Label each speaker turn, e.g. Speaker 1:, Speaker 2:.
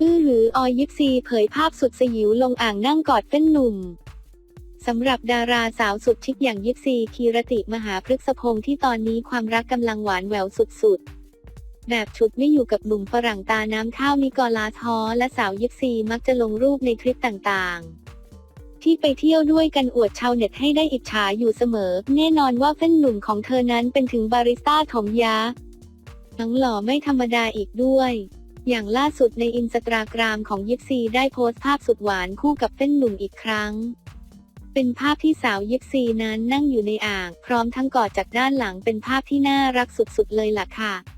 Speaker 1: อื้อหรือออยิปซีเผยภาพสุดสยิวลงอ่างนั่งกอดเฟ้นหนุ่มสำหรับดาราสาวสุดชิคอย่างยิปซีคีรติมหาพฤกษพงศ์ที่ตอนนี้ความรักกำลังหวานแหววสุดๆ แบบฉุดไม่อยู่กับหนุ่มฝรั่งตาน้ำข้าวนิกอลาทอและสาวยิปซีมักจะลงรูปในคลิปต่างๆ ที่ไปเที่ยวด้วยกันอวดชาวเน็ตให้ได้อิจฉาอยู่เสมอ แน่นอนว่าเฟ้นหนุ่มของเธอนั้นเป็นถึงบาริสต้าถมยาน้งหล่อไม่ธรรมดาอีกด้วย อย่างล่าสุดในอินสตาแกรมของยิปซีได้โพสต์ภาพสุดหวานคู่กับเฟ้นหนุ่มอีกครั้ง เป็นภาพที่สาวยิปซีนั้นนั่งอยู่ในอ่าง พร้อมทั้งกอดจากด้านหลังเป็นภาพที่น่ารักสุดๆเลยล่ะค่ะ